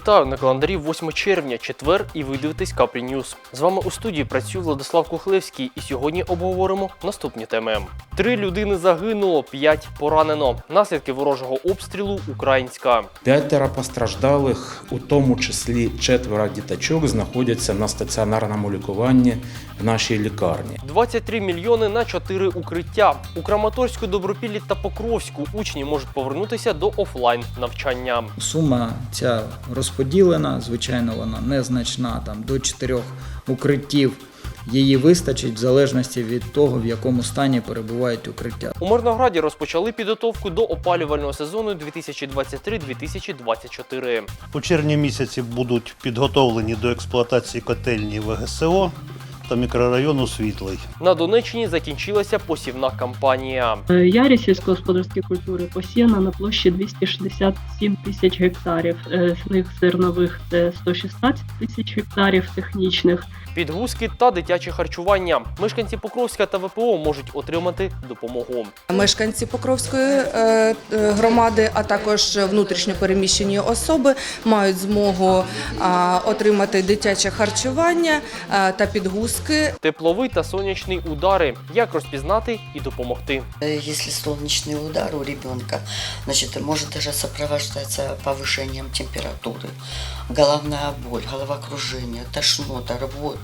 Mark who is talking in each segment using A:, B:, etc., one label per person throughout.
A: Вітаю на календарі 8 червня, четвер, і ви дивитесь Капрі Ньюз. З вами у студії працює Владислав Кухлевський, і сьогодні обговоримо наступні теми. Три людини загинуло, п'ять поранено. Наслідки ворожого обстрілу Українська.
B: П'ятеро постраждалих, у тому числі четверо діточок, знаходяться на стаціонарному лікуванні в нашій лікарні.
A: 23 мільйони на 4 укриття. У Краматорську, Добропіллі та Покровську учні можуть повернутися до офлайн навчання.
C: Сума ця розподілена, звичайно, вона незначна, там до чотирьох укриттів. Її вистачить в залежності від того, в якому стані перебувають укриття.
A: У Мирнограді розпочали підготовку до опалювального сезону 2023-2024.
D: У червні місяці будуть підготовлені до експлуатації котельні ВГСО та мікрорайону Світлий.
A: На Донеччині закінчилася посівна кампанія.
E: Е, Ярі сільськогосподарські культури посіяна на площі 267 тисяч гектарів. Е, З них зернових це 116 тисяч гектарів технічних
A: Підгузки та дитяче харчування. Мешканці Покровська та ВПО можуть отримати допомогу.
F: Мешканці Покровської е, е, громади, а також внутрішньо переміщені особи мають змогу а, отримати дитяче харчування а, та підгузки.
A: Тепловий та сонячний удари. Як розпізнати і допомогти?
G: Э, Если солнечный удар у ребенка, значит, может даже сопровождаться повышением температуры, головная боль, головокружение, тошнота, рвота.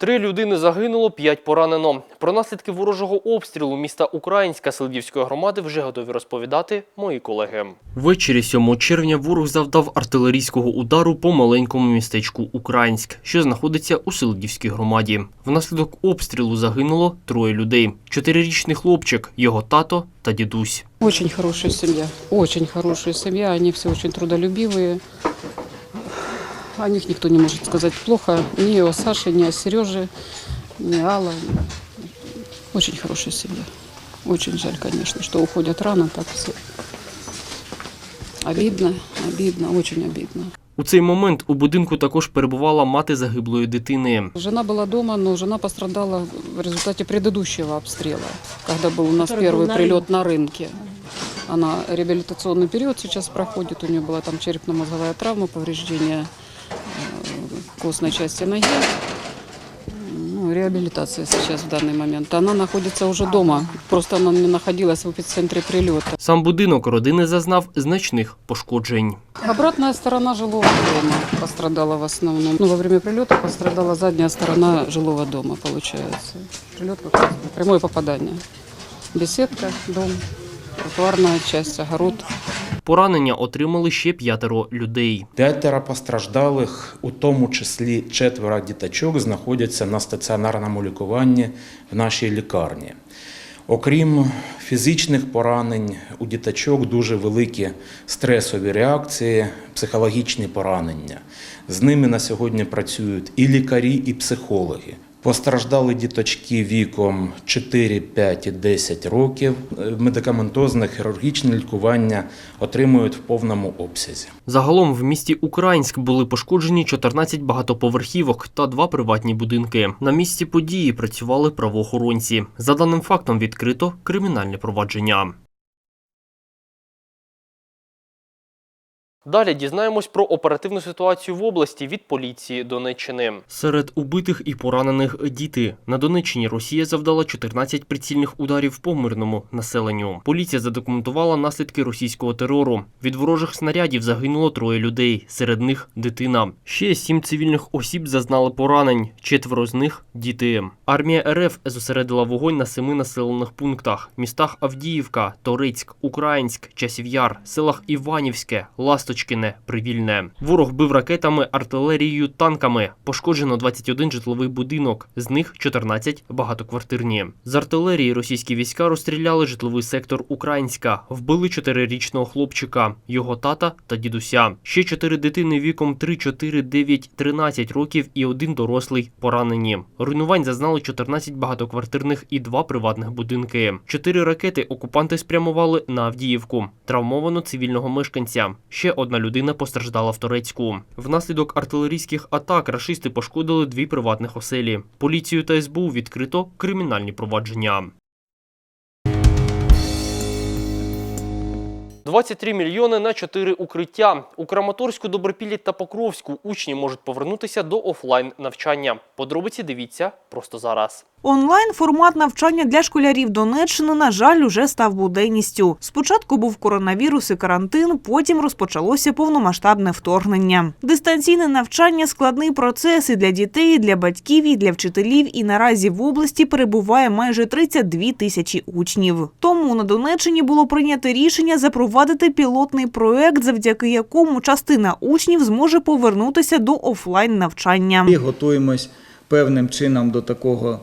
A: Три людини загинуло, п'ять поранено. Про наслідки ворожого обстрілу міста Українська Селидівської громади вже готові розповідати мої колеги. Ввечері 7 червня ворог завдав артилерійського удару по маленькому містечку Українськ, що знаходиться у Селидівській громаді. Внаслідок обстрілу загинуло троє людей: чотирирічний хлопчик, його тато та дідусь.
H: Очень хорошая семья, очень хорошая семья, они все очень трудолюбивые. О них никто не может сказать плохо, ни о Саше, ни о Сереже, ни Алла. Очень хорошая семья. Очень жаль, конечно, что уходят рано так все. Обидно, обидно, очень обидно.
A: У цей момент у будинку також перебувала мати загиблої дитини.
H: Жена была дома, но жена пострадала в результате предыдущего обстрела, когда был у нас первый прилет на рынке. Она реабилитационный период сейчас проходит, у нее была там черепно-мозговая травма, повреждение э, костной части ноги. Ну, реабилитация сейчас в данный момент. Она находится уже дома, просто она не находилась в эпицентре прилета.
A: Сам будинок родини зазнав значних пошкоджень.
H: Обратная сторона жилого дома пострадала в основном. Ну, во время прилета пострадала задняя сторона жилого дома, получается. Прилет как раз прямое попадание. Беседка, дом, тротуарная часть, огород.
A: Поранення отримали ще п'ятеро людей.
B: П'ятеро постраждалих, у тому числі четверо діточок, знаходяться на стаціонарному лікуванні в нашій лікарні. Окрім фізичних поранень, у діточок дуже великі стресові реакції, психологічні поранення. З ними на сьогодні працюють і лікарі, і психологи. Постраждали діточки віком 4, 5 і 10 років. Е, Медикаментозне хірургічне лікування отримують в повному обсязі.
A: Загалом в місті Українськ були пошкоджені 14 багатоповерхівок та два приватні будинки. На місці події працювали правоохоронці. За даним фактом відкрито кримінальне провадження. Далі дізнаємось про оперативну ситуацію в області від поліції Донеччини. Серед убитих і поранених діти на Донеччині Росія завдала 14 прицільних ударів по мирному населенню. Поліція задокументувала наслідки російського терору. Від ворожих снарядів загинуло троє людей, серед них дитина. Ще сім цивільних осіб зазнали поранень. Четверо з них діти. Армія РФ зосередила вогонь на семи населених пунктах: містах Авдіївка, Торецьк, Українськ, Часів Яр, селах Іванівське, Ласточкине, Привільне. Ворог бив ракетами, артилерією, танками. Пошкоджено 21 житловий будинок, з них 14 багатоквартирні. З артилерії російські війська розстріляли житловий сектор Українська, вбили чотирирічного хлопчика, його тата та дідуся. Ще чотири дитини віком 3, 4, 9, 13 років і один дорослий поранені. Руйнувань зазнали 14 багатоквартирних і два приватних будинки. Чотири ракети окупанти спрямували на Авдіївку. Травмовано цивільного мешканця. Ще одна людина постраждала в Торецьку. Внаслідок артилерійських атак рашисти пошкодили дві приватних оселі. Поліцію та СБУ відкрито кримінальні провадження. 23 мільйони на 4 укриття. У Краматорську, Добропіллі та Покровську учні можуть повернутися до офлайн навчання. Подробиці дивіться просто зараз.
I: Онлайн формат навчання для школярів Донеччини, на жаль, уже став буденністю. Спочатку був коронавірус і карантин, потім розпочалося повномасштабне вторгнення. Дистанційне навчання складний процес і для дітей, і для батьків, і для вчителів. І наразі в області перебуває майже 32 тисячі учнів. Тому на Донеччині було прийнято рішення запровадити пілотний проект, завдяки якому частина учнів зможе повернутися до офлайн навчання.
C: І готуємось певним чином до такого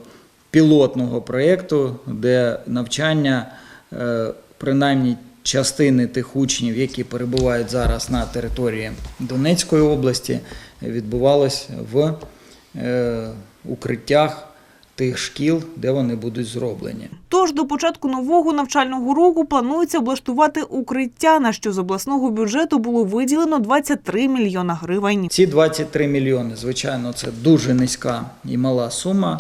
C: пілотного проєкту, де навчання, е, принаймні частини тих учнів, які перебувають зараз на території Донецької області, відбувалось в е, укриттях тих шкіл, де вони будуть зроблені.
I: Тож до початку нового навчального року планується облаштувати укриття, на що з обласного бюджету було виділено 23 мільйона гривень.
C: Ці 23 мільйони, звичайно, це дуже низька і мала сума.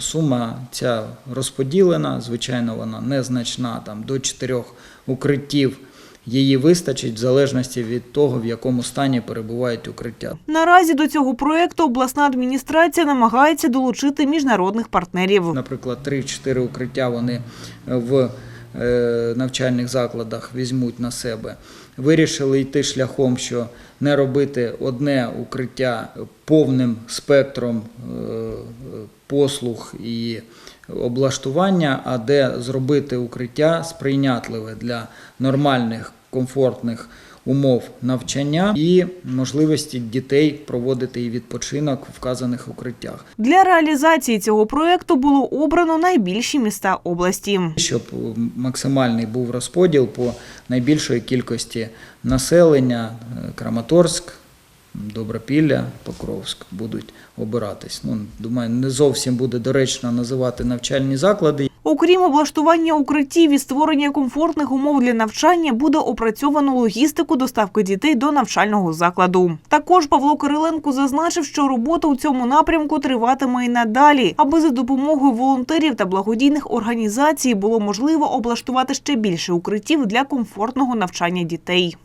C: Сума ця розподілена, звичайно, вона незначна, там до чотирьох укриттів. Її вистачить в залежності від того, в якому стані перебувають укриття.
I: Наразі до цього проекту обласна адміністрація намагається долучити міжнародних партнерів.
C: Наприклад, 3-4 укриття вони в е, навчальних закладах візьмуть на себе. Вирішили йти шляхом, що не робити одне укриття повним спектром е, послуг і облаштування, а де зробити укриття сприйнятливе для нормальних комфортних умов навчання і можливості дітей проводити і відпочинок в вказаних укриттях.
I: Для реалізації цього проекту було обрано найбільші міста області.
C: щоб максимальний був розподіл по найбільшої кількості населення. Е, Краматорськ, Добропілля, Покровськ будуть обиратись. Ну, думаю, не зовсім буде доречно називати навчальні заклади.
I: Окрім облаштування укриттів і створення комфортних умов для навчання, буде опрацьовано логістику доставки дітей до навчального закладу. Також Павло Кириленко зазначив, що робота у цьому напрямку триватиме і надалі, аби за допомогою волонтерів та благодійних організацій було можливо облаштувати ще більше укриттів для комфортного навчання дітей.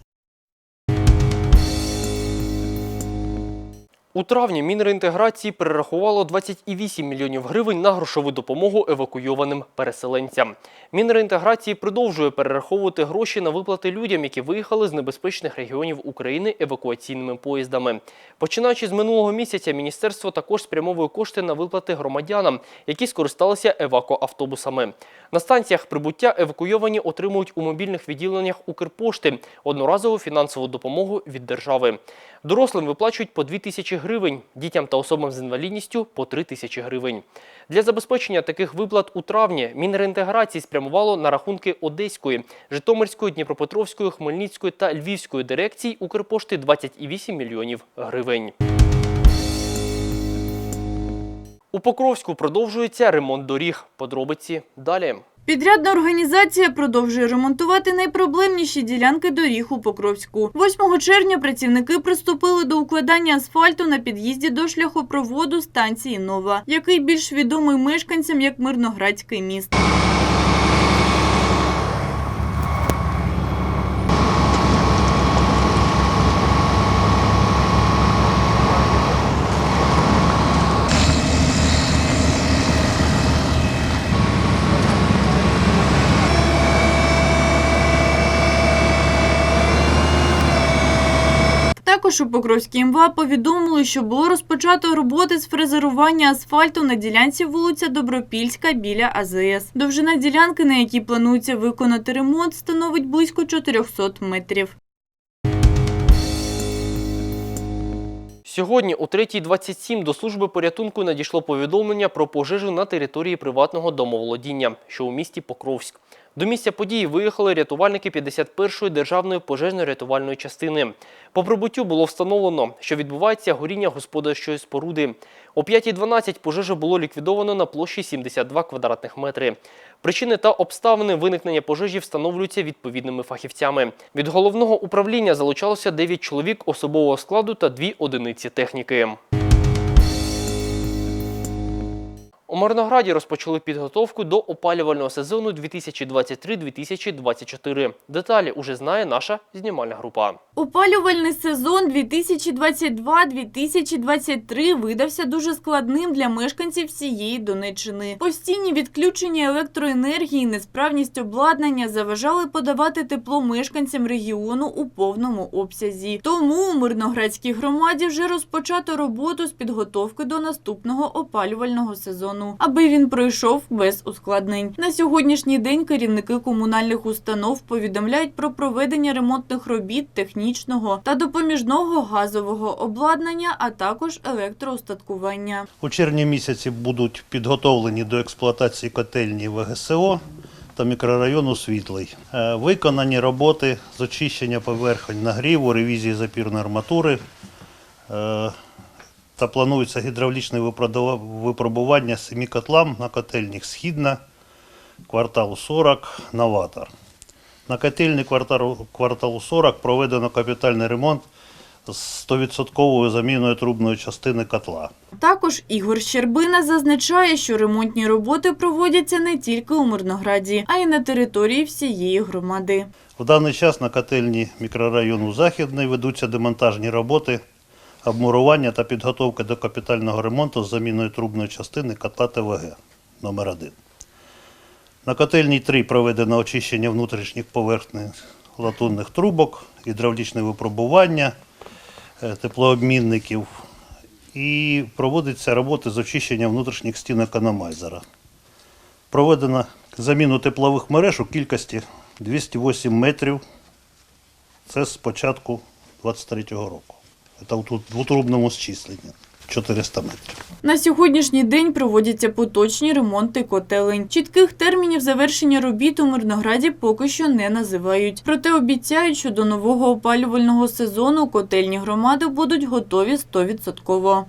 A: У травні Мінреінтеграції перерахувало 28 мільйонів гривень на грошову допомогу евакуйованим переселенцям. Мінреінтеграції продовжує перераховувати гроші на виплати людям, які виїхали з небезпечних регіонів України евакуаційними поїздами. Починаючи з минулого місяця, міністерство також спрямовує кошти на виплати громадянам, які скористалися евакоавтобусами. На станціях прибуття евакуйовані отримують у мобільних відділеннях Укрпошти одноразову фінансову допомогу від держави. Дорослим виплачують по 2 тисячі гривень, дітям та особам з інвалідністю по 3 тисячі гривень. Для забезпечення таких виплат у травні Мінреінтеграції спрямувало на рахунки Одеської, Житомирської, Дніпропетровської, Хмельницької та Львівської дирекцій Укрпошти 28 мільйонів гривень. У Покровську продовжується ремонт доріг. Подробиці далі.
J: Підрядна організація продовжує ремонтувати найпроблемніші ділянки доріг у Покровську. 8 червня працівники приступили до укладання асфальту на під'їзді до шляхопроводу станції Нова, який більш відомий мешканцям як Мирноградський міст. Також у Покровській МВА повідомили, що було розпочато роботи з фрезерування асфальту на ділянці вулиця Добропільська біля АЗС. Довжина ділянки, на якій планується виконати ремонт, становить близько 400 метрів.
A: Сьогодні о 3.27 до служби порятунку надійшло повідомлення про пожежу на території приватного домоволодіння, що у місті Покровськ. До місця події виїхали рятувальники 51-ї державної пожежно-рятувальної частини. По прибуттю було встановлено, що відбувається горіння господарчої споруди. О 5.12 пожежа було ліквідовано на площі 72 квадратних метри. Причини та обставини виникнення пожежі встановлюються відповідними фахівцями. Від головного управління залучалося 9 чоловік особового складу та 2 одиниці техніки. У Мирнограді розпочали підготовку до опалювального сезону 2023-2024. Деталі уже знає наша знімальна група.
J: Опалювальний сезон 2022-2023 видався дуже складним для мешканців всієї Донеччини. Постійні відключення електроенергії, несправність обладнання заважали подавати тепло мешканцям регіону у повному обсязі. Тому у Мирноградській громаді вже розпочато роботу з підготовки до наступного опалювального сезону, аби він пройшов без ускладнень. На сьогоднішній день керівники комунальних установ повідомляють про проведення ремонтних робіт технічного та допоміжного газового обладнання, а також електроустаткування.
D: У червні місяці будуть підготовлені до експлуатації котельні ВГСО та мікрорайону Світлий. Е, Виконані роботи з очищення поверхонь нагріву, ревізії запірної арматури е, та планується гідравлічне випробування семи котлам на котельнях Східна, квартал 40, Новатор. На котельні кварталу, кварталу 40 проведено капітальний ремонт з 100% заміною трубної частини котла.
J: Також Ігор Щербина зазначає, що ремонтні роботи проводяться не тільки у Мирнограді, а й на території всієї громади.
D: В даний час на котельні мікрорайону Західний ведуться демонтажні роботи, обмурування та підготовка до капітального ремонту з заміною трубної частини котла ТВГ номер 1 На котельні 3 проведено очищення внутрішніх поверхнень латунних трубок, гідравлічне випробування е, теплообмінників і проводиться роботи з очищення внутрішніх стін економайзера. Проведено заміну теплових мереж у кількості 208 метрів. Це з початку 23-го року. Це в двотрубному зчисленні 400 метрів.
J: На сьогоднішній день проводяться поточні ремонти котелень. Чітких термінів завершення робіт у Мирнограді поки що не називають. Проте обіцяють, що до нового опалювального сезону котельні громади будуть готові 100%.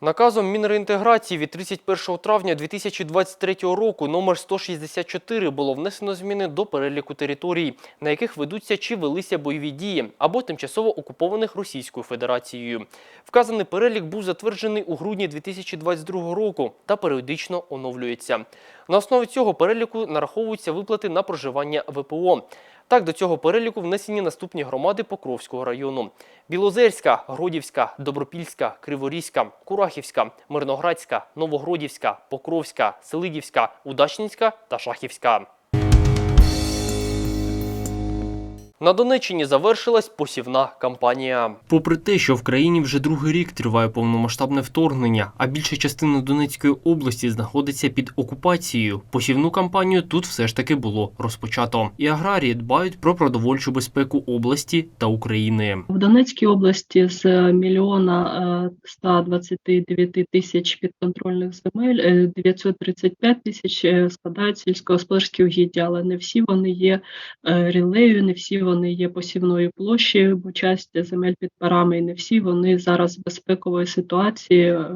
A: Наказом Мінреінтеграції від 31 травня 2023 року номер 164 було внесено зміни до переліку територій, на яких ведуться чи велися бойові дії або тимчасово окупованих Російською Федерацією. Вказаний перелік був затверджений у грудні 2022 року та періодично оновлюється. На основі цього переліку нараховуються виплати на проживання ВПО. Так, до цього переліку внесені наступні громади Покровського району: Білозерська, Гродівська, Добропільська, Криворізька, Курахівська, Мирноградська, Новогродівська, Покровська, Селидівська, Удачненська та Шахівська. На Донеччині завершилась посівна кампанія. Попри те, що в країні вже другий рік триває повномасштабне вторгнення, а більша частина Донецької області знаходиться під окупацією, посівну кампанію тут все ж таки було розпочато. І аграрії дбають про продовольчу безпеку області та України.
E: В Донецькій області з мільйона е, 129 тисяч підконтрольних земель е, 935 тисяч е, складають сільськогосподарські угіддя, але не всі вони є е, рілею, не всі вони є посівною площею, бо часть земель під парами, і не всі вони зараз з безпекової ситуації е,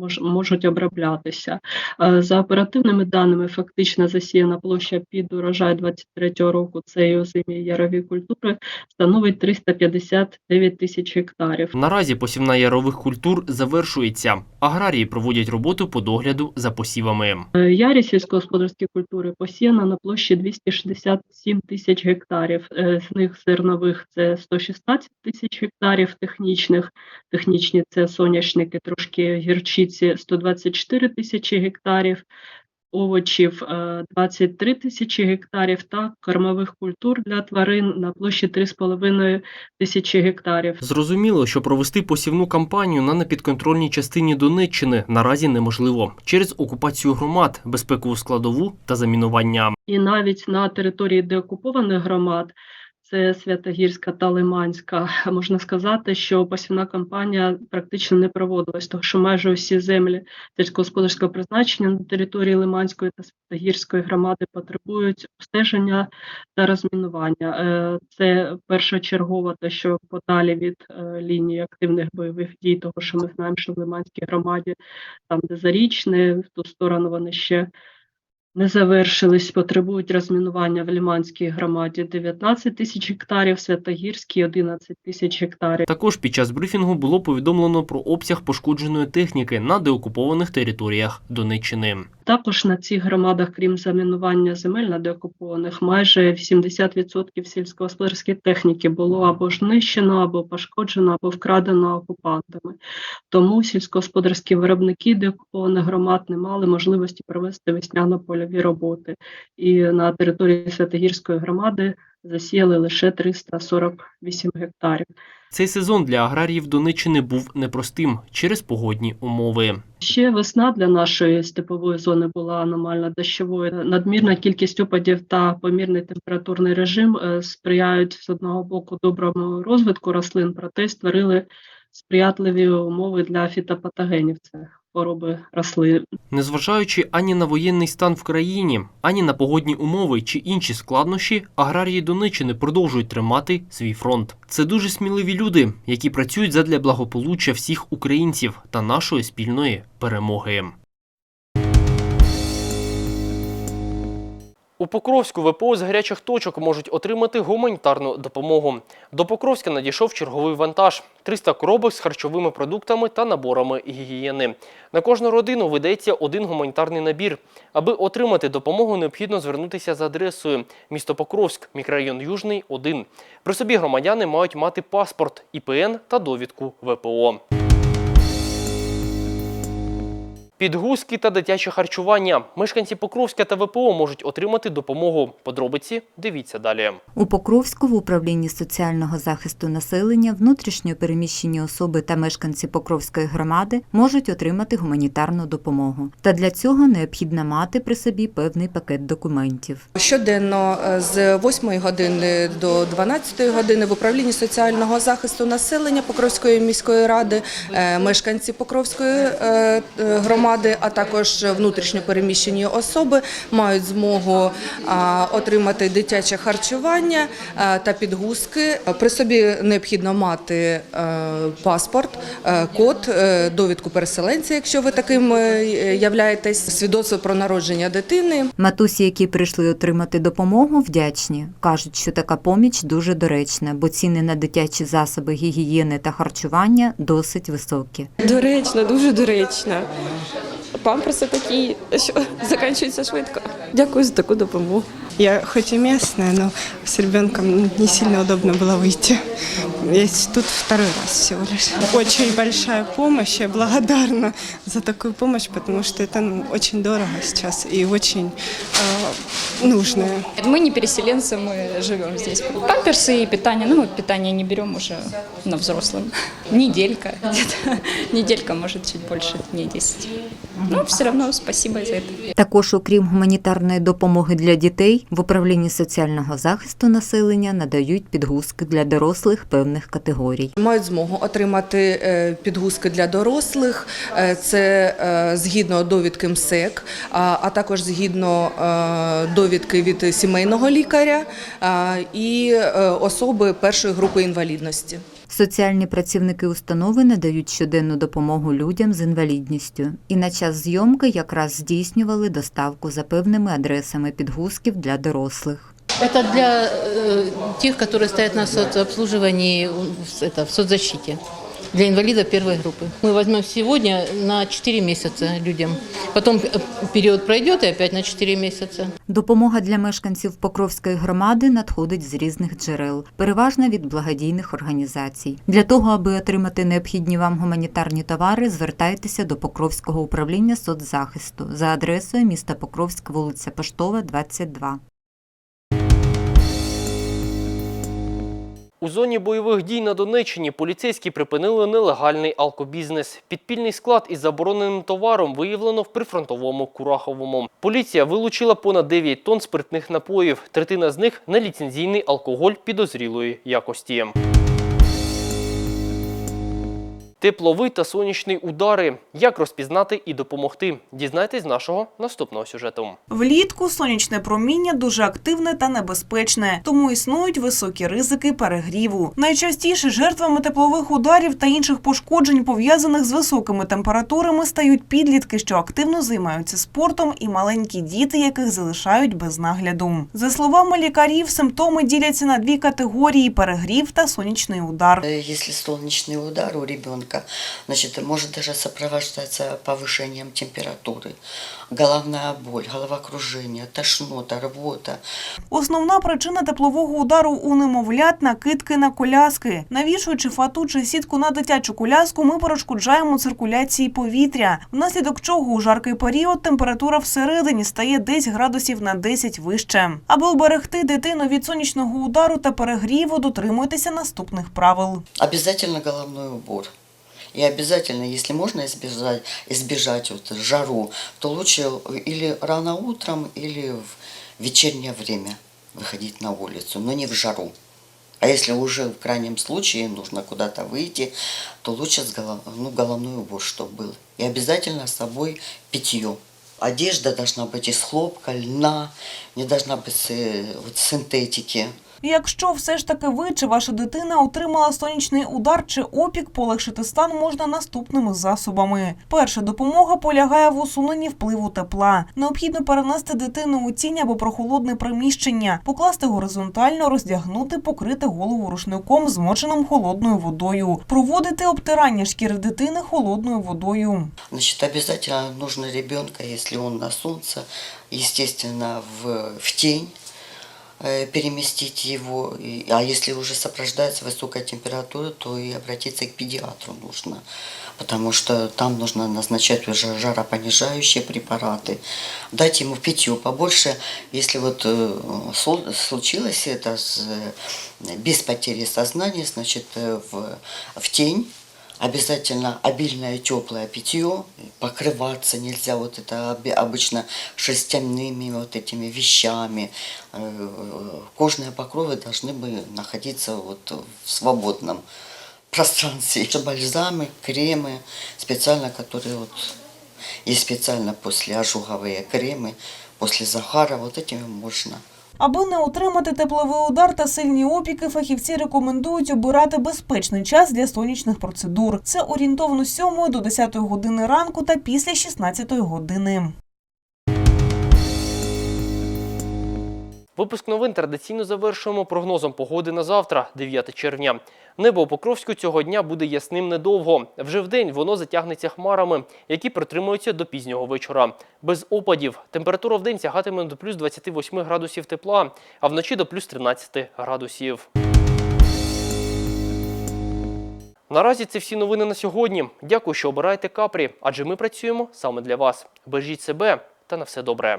E: мож- можуть оброблятися. Е, За оперативними даними, фактично засіяна площа під урожай 23-го року це озимі ярові культури становить 359 тисяч гектарів.
A: Наразі посівна ярових культур завершується. Аграрії проводять роботу по догляду за посівами.
E: Е, Ярі сільськогосподарські культури посіяна на площі 267 тисяч гектарів. З них зернових це 116 тисяч гектарів технічних. Технічні це соняшники, трошки гірчиці 124 тисячі гектарів. Овочів е, 23 тисячі гектарів та кормових культур для тварин на площі 3,5 тисячі гектарів.
A: Зрозуміло, що провести посівну кампанію на непідконтрольній частині Донеччини наразі неможливо через окупацію громад, безпекову складову та замінування.
E: І навіть на території деокупованих громад, це Святогірська та Лиманська, можна сказати, що посівна кампанія практично не проводилась, тому що майже усі землі сільськогосподарського призначення на території Лиманської та Святогірської громади потребують обстеження та розмінування. Е, Це першочергово те, що подалі від е, лінії активних бойових дій, того що ми знаємо, що в Лиманській громаді, там де Зарічне, в ту сторону вони ще не завершились, потребують розмінування в Ліманській громаді 19 тисяч гектарів, Святогірській 11 тисяч гектарів.
A: Також під час брифінгу було повідомлено про обсяг пошкодженої техніки на деокупованих територіях Донеччини.
E: Також на цих громадах, крім замінування земель на деокупованих, майже 80% сільськогосподарської техніки було або знищено, або пошкоджено, або вкрадено окупантами. Тому сільськогосподарські виробники деокупованих громад не мали можливості провести весняно-польові роботи. І на території Святогірської громади засіяли лише 348 гектарів.
A: Цей сезон для аграріїв Донеччини був непростим через погодні умови.
E: Ще весна для нашої степової зони була аномально дощовою. Надмірна кількість опадів та помірний температурний режим е, сприяють з одного боку доброму розвитку рослин, проте створили сприятливі умови для фітопатогенів. Це хвороби рослин.
A: Незважаючи ані на воєнний стан в країні, ані на погодні умови чи інші складнощі, аграрії Донеччини продовжують тримати свій фронт. Це дуже сміливі люди, які працюють задля благополуччя всіх українців та нашої спільної перемоги. У Покровську ВПО з гарячих точок можуть отримати гуманітарну допомогу. До Покровська надійшов черговий вантаж – 300 коробок з харчовими продуктами та наборами гігієни. На кожну родину видається один гуманітарний набір. Аби отримати допомогу, необхідно звернутися за адресою місто Покровськ, мікрорайон Южний, 1. При собі громадяни мають мати паспорт, ІПН та довідку ВПО. Підгузки та дитяче харчування. Мешканці Покровська та ВПО можуть отримати допомогу. Подробиці дивіться далі.
K: У Покровську в управлінні соціального захисту населення внутрішньо переміщені особи та мешканці Покровської громади можуть отримати гуманітарну допомогу. Та для цього необхідно мати при собі певний пакет документів.
F: Щоденно е, з 8 години до 12 години в управлінні соціального захисту населення Покровської міської ради е, мешканці Покровської е, е, громади, а також внутрішньо переміщені особи мають змогу отримати дитяче харчування та підгузки. При собі необхідно мати е, паспорт, е, код, е, довідку переселенця, якщо ви таким являєтесь, свідоцтво про народження дитини.
K: Матусі, які прийшли отримати допомогу, вдячні. кажуть, що така поміч дуже доречна, бо ціни на дитячі засоби гігієни та харчування досить високі.
L: Доречно, дуже доречно. Памперси такі, що закінчуються швидко. Дякую за таку допомогу.
M: Я хоть и местная, но с ребенком не сильно удобно было выйти. Я тут второй раз всего лишь. Очень большая помощь, я благодарна за такую помощь, потому что это ну, очень дорого сейчас и очень э, нужное.
L: Мы не переселенцы, мы живем здесь. Памперсы и питание. Ну, мы питание не берем уже на взрослом. Неделька где-то. Неделька, может, чуть больше, не 10. Но все равно спасибо за это.
K: Також, окрім гуманітарної допомоги для дітей, в управлінні соціального захисту населення надають підгузки для дорослих певних категорій.
F: Мають змогу отримати е, підгузки для дорослих. Е, Це е, згідно довідки МСЕК, а також згідно довідки від сімейного лікаря і особи першої групи інвалідності.
K: Соціальні працівники установи надають щоденну допомогу людям з інвалідністю. І на час зйомки якраз здійснювали доставку за певними адресами підгузків для дорослих.
N: Это для э, тех, которые стоят на соцобслуживании в- это, в соцзащите. Для инвалидов первой группы. Мы возьмем сегодня на 4 месяца людям. Потом э, период пройдет и опять на 4 месяца.
K: Допомога для мешканців Покровської громади надходить з різних джерел, переважно від благодійних організацій. Для того, аби отримати необхідні вам гуманітарні товари, звертайтеся до Покровського управління соцзахисту за адресою міста Покровськ, вулиця Поштова, 22.
A: У зоні бойових дій на Донеччині поліцейські припинили нелегальний алкобізнес. Підпільний склад із забороненим товаром виявлено в прифронтовому Кураховому. Поліція вилучила понад 9 тонн спиртних напоїв. Третина з них – неліцензійний алкоголь підозрілої якості. Тепловий та сонячний удари. Як розпізнати і допомогти? Дізнайтесь з нашого наступного сюжету.
I: Влітку сонячне проміння дуже активне та небезпечне, тому існують високі ризики перегріву. Найчастіше жертвами теплових ударів та інших пошкоджень, пов'язаних з високими температурами, стають підлітки, що активно займаються спортом, і маленькі діти, яких залишають без нагляду. За словами лікарів, симптоми діляться на дві категорії: перегрів та сонячний удар.
G: Э, Если солнечный удар у ребенка, значит, может даже сопровождаться повышением температуры, головная боль, головокружение, тошнота, рвота.
I: Основна причина теплового удару у немовлят – накидки на коляски. Навішуючи фату чи сітку на дитячу коляску, ми перешкоджаємо циркуляції повітря, внаслідок чого у жаркий період температура всередині стає десь градусів на 10 вище. Аби уберегти дитину від сонячного удару та перегріву, дотримуйтеся наступних правил.
G: Обязательно головной убор. И обязательно, если можно избежать, избежать вот жару, то лучше или рано утром, или в вечернее время выходить на улицу, но не в жару. А если уже в крайнем случае нужно куда-то выйти, то лучше с голов... ну, головной убор, чтобы был. И обязательно с собой питье. Одежда должна быть из хлопка, льна, не должна быть э, вот, синтетики.
I: Якщо все ж таки ви чи ваша дитина отримала сонячний удар чи опік, полегшити стан можна наступними засобами. Перша допомога полягає в усуненні впливу тепла. Необхідно перенести дитину у тінь або прохолодне приміщення, покласти горизонтально, роздягнути, покрити голову рушником, змоченим холодною водою, проводити обтирання шкіри дитини холодною водою.
G: Значит, обязательно нужно ребенка, если он на солнце, естественно, в, в тень э, переместить его. А если уже сопровождается высокая температура, то и обратиться к педиатру нужно. Потому что там нужно назначать уже жаропонижающие препараты. Дать ему питье побольше. Если вот э, случилось это с, э, без потери сознания, значит, э, в, в тень Обязательно обильное теплое питье, покрываться нельзя вот это обычно шерстяными вот этими вещами. Э, Кожные покровы должны бы находиться вот в свободном пространстве. Еще Бальзамы, кремы, специально, которые вот и специально после ожоговые кремы, после загара, вот этими можно.
I: Аби не отримати тепловий удар та сильні опіки, фахівці рекомендують обирати безпечний час для сонячних процедур. Це орієнтовно з 7 до 10 години ранку та після 16 години.
A: Випуск новин традиційно завершуємо прогнозом погоди на завтра, 9 червня. Небо у Покровську цього дня буде ясним недовго. Вже вдень воно затягнеться хмарами, які протримуються до пізнього вечора. Без опадів. Температура вдень сягатиме до плюс 28 градусів тепла, а вночі до плюс 13 градусів. Наразі це всі новини на сьогодні. Дякую, що обираєте капрі, адже ми працюємо саме для вас. Бережіть себе та на все добре.